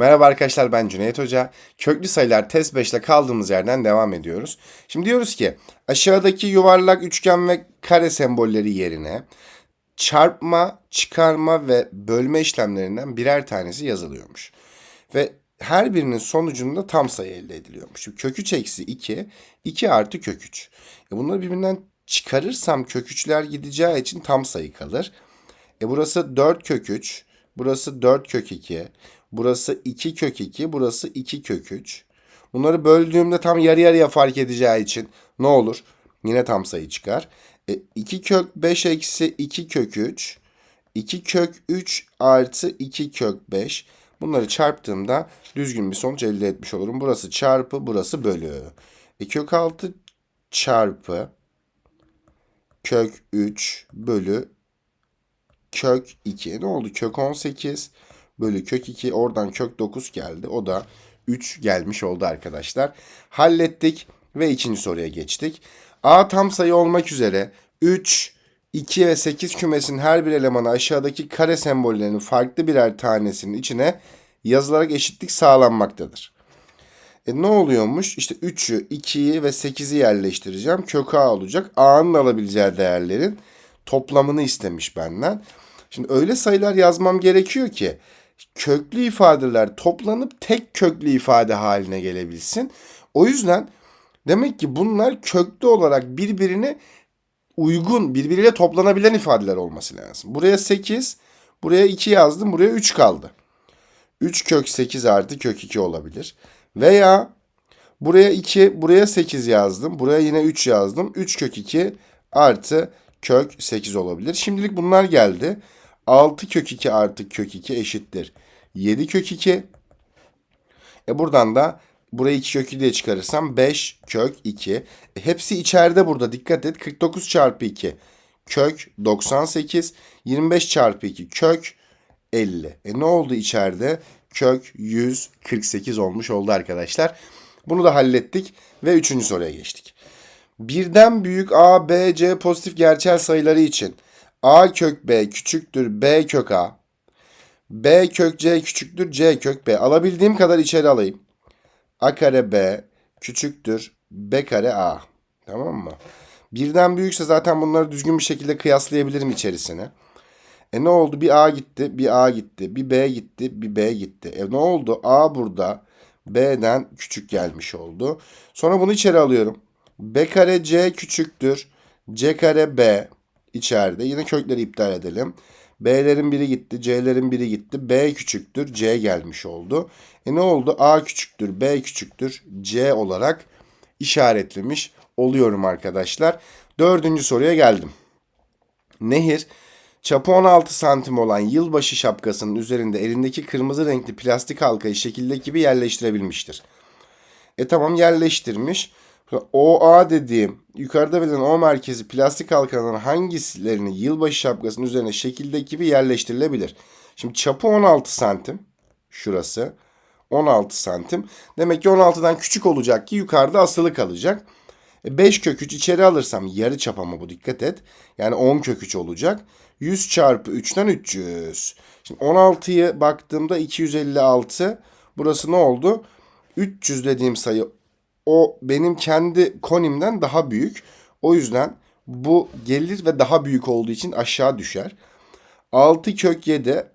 Merhaba arkadaşlar ben Cüneyt Hoca. Köklü sayılar test 5 ile kaldığımız yerden devam ediyoruz. Şimdi diyoruz ki aşağıdaki yuvarlak, üçgen ve kare sembolleri yerine çarpma, çıkarma ve bölme işlemlerinden birer tanesi yazılıyormuş. Ve her birinin sonucunda tam sayı elde ediliyormuş. Şimdi kök 3 eksi 2, 2 artı kök 3. E bunları birbirinden çıkarırsam kök 3'ler gideceği için tam sayı kalır. E burası 4 kök 3, burası 4 kök 2, burası 2 kök 2, burası 2 kök 3. Bunları böldüğümde tam yarı yarıya fark edeceği için ne olur? Yine tam sayı çıkar. E, 2 kök 5 eksi 2 kök 3, 2 kök 3 artı 2 kök 5. Bunları çarptığımda düzgün bir sonuç elde etmiş olurum. Burası çarpı, burası bölü. E, kök 6 çarpı kök 3 bölü kök 2. Ne oldu? Kök 18 bölü kök 2. Oradan kök 9 geldi. O da 3 gelmiş oldu arkadaşlar. Hallettik ve ikinci soruya geçtik. A tam sayı olmak üzere 3, 2 ve 8 kümesinin her bir elemanı aşağıdaki kare sembollerinin farklı birer tanesinin içine yazılarak eşitlik sağlanmaktadır. E ne oluyormuş? İşte 3'ü, 2'yi ve 8'i yerleştireceğim. Kök A olacak. A'nın alabileceği değerlerin toplamını istemiş benden. Şimdi öyle sayılar yazmam gerekiyor ki köklü ifadeler toplanıp tek köklü ifade haline gelebilsin. O yüzden demek ki bunlar köklü olarak birbirine uygun, birbiriyle toplanabilen ifadeler olması lazım. Buraya 8, buraya 2 yazdım, buraya 3 kaldı. 3 kök 8 artı kök 2 olabilir. Veya buraya 2, buraya 8 yazdım. Buraya yine 3 yazdım. 3 kök 2 artı kök 8 olabilir. Şimdilik bunlar geldi. 6 kök 2 artı kök 2 eşittir. 7 kök 2. E buradan da burayı 2 kök 2 diye çıkarırsam 5 kök 2. E hepsi içeride burada dikkat et. 49 çarpı 2 kök 98. 25 çarpı 2 kök 50. E ne oldu içeride? Kök 148 olmuş oldu arkadaşlar. Bunu da hallettik ve üçüncü soruya geçtik. Birden büyük A, B, C pozitif gerçel sayıları için A kök B küçüktür B kök A. B kök C küçüktür C kök B. Alabildiğim kadar içeri alayım. A kare B küçüktür B kare A. Tamam mı? Birden büyükse zaten bunları düzgün bir şekilde kıyaslayabilirim içerisine. E ne oldu? Bir A gitti, bir A gitti, bir B gitti, bir B gitti. E ne oldu? A burada B'den küçük gelmiş oldu. Sonra bunu içeri alıyorum. B kare C küçüktür. C kare B içeride. Yine kökleri iptal edelim. B'lerin biri gitti, C'lerin biri gitti. B küçüktür, C gelmiş oldu. E ne oldu? A küçüktür, B küçüktür, C olarak işaretlemiş oluyorum arkadaşlar. Dördüncü soruya geldim. Nehir çapı 16 santim olan yılbaşı şapkasının üzerinde elindeki kırmızı renkli plastik halkayı şekildeki gibi yerleştirebilmiştir. E tamam yerleştirmiş. OA dediğim yukarıda verilen O merkezi plastik halkaların hangisilerini yılbaşı şapkasının üzerine şekildeki gibi yerleştirilebilir? Şimdi çapı 16 santim. Şurası. 16 santim. Demek ki 16'dan küçük olacak ki yukarıda asılı kalacak. 5 kök 3 içeri alırsam yarı çap ama bu dikkat et. Yani 10 kök 3 olacak. 100 çarpı 3'ten 300. Şimdi 16'yı baktığımda 256. Burası ne oldu? 300 dediğim sayı o benim kendi konimden daha büyük. O yüzden bu gelir ve daha büyük olduğu için aşağı düşer. 6 kök 7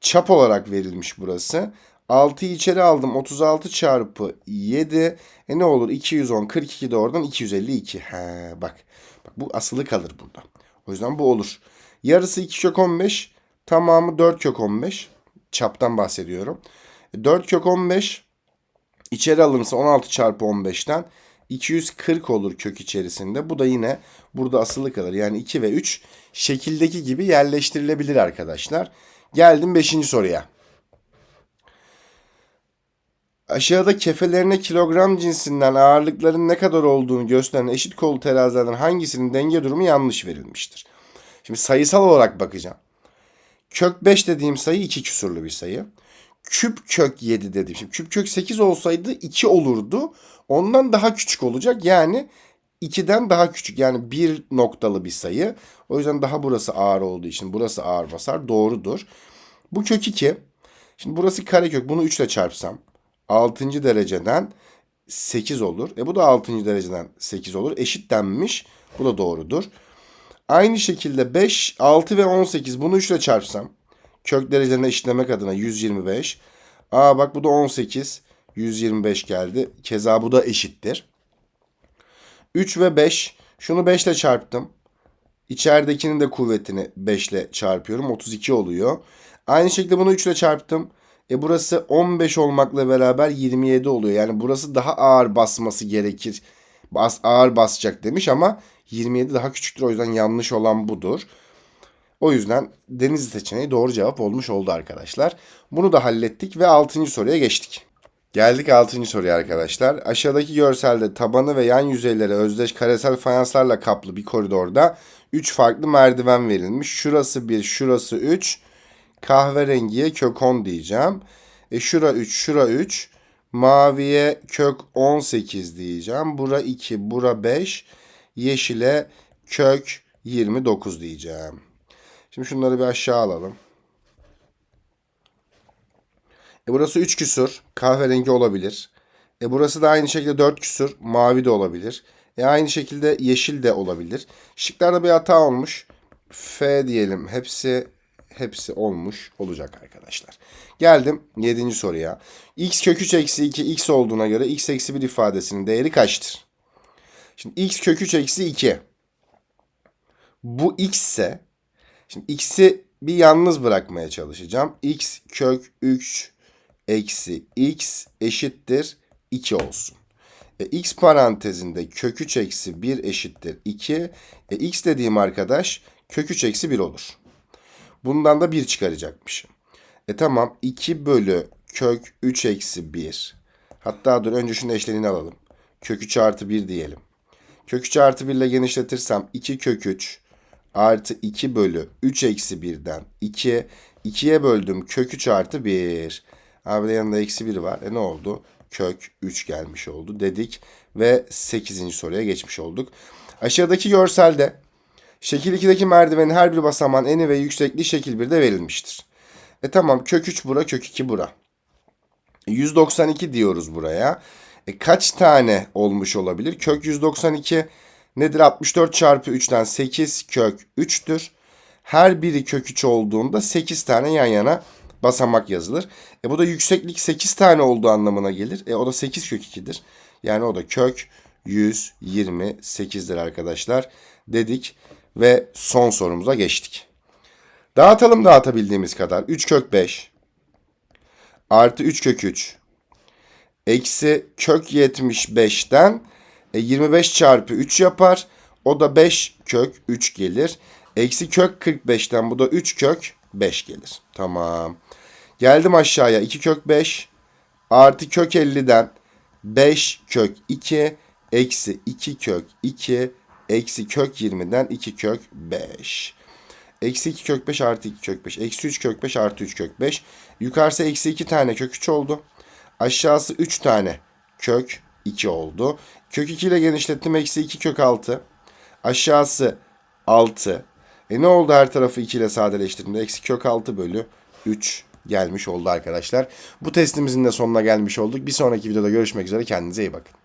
çap olarak verilmiş burası. 6'yı içeri aldım. 36 çarpı 7. E ne olur? 210. 42 de oradan 252. He bak. Bak bu asılı kalır burada. O yüzden bu olur. Yarısı 2 kök 15. Tamamı 4 kök 15. Çaptan bahsediyorum. 4 kök 15 içeri alınırsa 16 çarpı 15'ten 240 olur kök içerisinde. Bu da yine burada asılı kalır. Yani 2 ve 3 şekildeki gibi yerleştirilebilir arkadaşlar. Geldim 5. soruya. Aşağıda kefelerine kilogram cinsinden ağırlıkların ne kadar olduğunu gösteren eşit kolu terazilerden hangisinin denge durumu yanlış verilmiştir? Şimdi sayısal olarak bakacağım. Kök 5 dediğim sayı 2 küsurlu bir sayı. Küp kök 7 dedim. Şimdi küp kök 8 olsaydı 2 olurdu. Ondan daha küçük olacak. Yani 2'den daha küçük. Yani bir noktalı bir sayı. O yüzden daha burası ağır olduğu için burası ağır basar. Doğrudur. Bu kök 2. Şimdi burası karekök. Bunu 3 ile çarpsam 6. dereceden 8 olur. E bu da 6. dereceden 8 olur. Eşit denmiş. Bu da doğrudur. Aynı şekilde 5, 6 ve 18 bunu 3 ile çarpsam kök derecelerine eşitlemek adına 125. Aa bak bu da 18. 125 geldi. Keza bu da eşittir. 3 ve 5. Şunu 5 ile çarptım. İçeridekinin de kuvvetini 5 ile çarpıyorum. 32 oluyor. Aynı şekilde bunu 3 ile çarptım. E burası 15 olmakla beraber 27 oluyor. Yani burası daha ağır basması gerekir. Bas, ağır basacak demiş ama 27 daha küçüktür. O yüzden yanlış olan budur. O yüzden Denizli seçeneği doğru cevap olmuş oldu arkadaşlar. Bunu da hallettik ve 6. soruya geçtik. Geldik 6. soruya arkadaşlar. Aşağıdaki görselde tabanı ve yan yüzeyleri özdeş karesel fayanslarla kaplı bir koridorda 3 farklı merdiven verilmiş. Şurası 1, şurası 3. Kahverengiye kök 10 diyeceğim. E şura 3, şura 3. Maviye kök 18 diyeceğim. Bura 2, bura 5. Yeşile kök 29 diyeceğim. Şimdi şunları bir aşağı alalım. E burası 3 küsur. Kahverengi olabilir. E burası da aynı şekilde 4 küsur. Mavi de olabilir. E aynı şekilde yeşil de olabilir. Şıklarda bir hata olmuş. F diyelim. Hepsi hepsi olmuş olacak arkadaşlar. Geldim 7. soruya. x kök 3 eksi 2 x olduğuna göre x eksi 1 ifadesinin değeri kaçtır? Şimdi x kök 3 eksi 2. Bu x ise şimdi x'i bir yalnız bırakmaya çalışacağım. x kök 3 eksi x eşittir 2 olsun. E, x parantezinde kök 3 eksi 1 eşittir 2. E, x dediğim arkadaş kök 3 eksi 1 olur. Bundan da 1 çıkaracakmışım. E tamam 2 bölü kök 3 eksi 1. Hatta dur önce şunu eşleniğini alalım. Kök 3 artı 1 diyelim. Kök 3 artı 1 ile genişletirsem 2 kök 3 artı 2 bölü 3 eksi 1'den 2. 2'ye böldüm kök 3 artı 1. Abi de yanında eksi 1 var. E ne oldu? Kök 3 gelmiş oldu dedik. Ve 8. soruya geçmiş olduk. Aşağıdaki görselde şekil 2'deki merdivenin her bir basamağın eni ve yüksekliği şekil 1'de verilmiştir. E tamam kök 3 bura kök 2 bura. 192 diyoruz buraya. E kaç tane olmuş olabilir? Kök 192 nedir? 64 çarpı 3'ten 8 kök 3'tür. Her biri kök 3 olduğunda 8 tane yan yana basamak yazılır. E bu da yükseklik 8 tane olduğu anlamına gelir. E o da 8 kök 2'dir. Yani o da kök 128'dir arkadaşlar dedik ve son sorumuza geçtik. Dağıtalım dağıtabildiğimiz kadar. 3 kök 5 artı 3 kök 3 eksi kök 75'ten e, 25 çarpı 3 yapar. O da 5 kök 3 gelir. Eksi kök 45'ten bu da 3 kök 5 gelir. Tamam. Geldim aşağıya 2 kök 5 artı kök 50'den 5 kök 2 eksi 2 kök 2 eksi kök 20'den 2 kök 5. Eksi 2 kök 5 artı 2 kök 5. Eksi 3 kök 5 artı 3 kök 5. Yukarısı eksi 2 tane kök 3 oldu. Aşağısı 3 tane kök 2 oldu. Kök 2 ile genişlettim. Eksi 2 kök 6. Aşağısı 6. E ne oldu her tarafı 2 ile sadeleştirdiğimde? Eksi kök 6 bölü 3 gelmiş oldu arkadaşlar. Bu testimizin de sonuna gelmiş olduk. Bir sonraki videoda görüşmek üzere. Kendinize iyi bakın.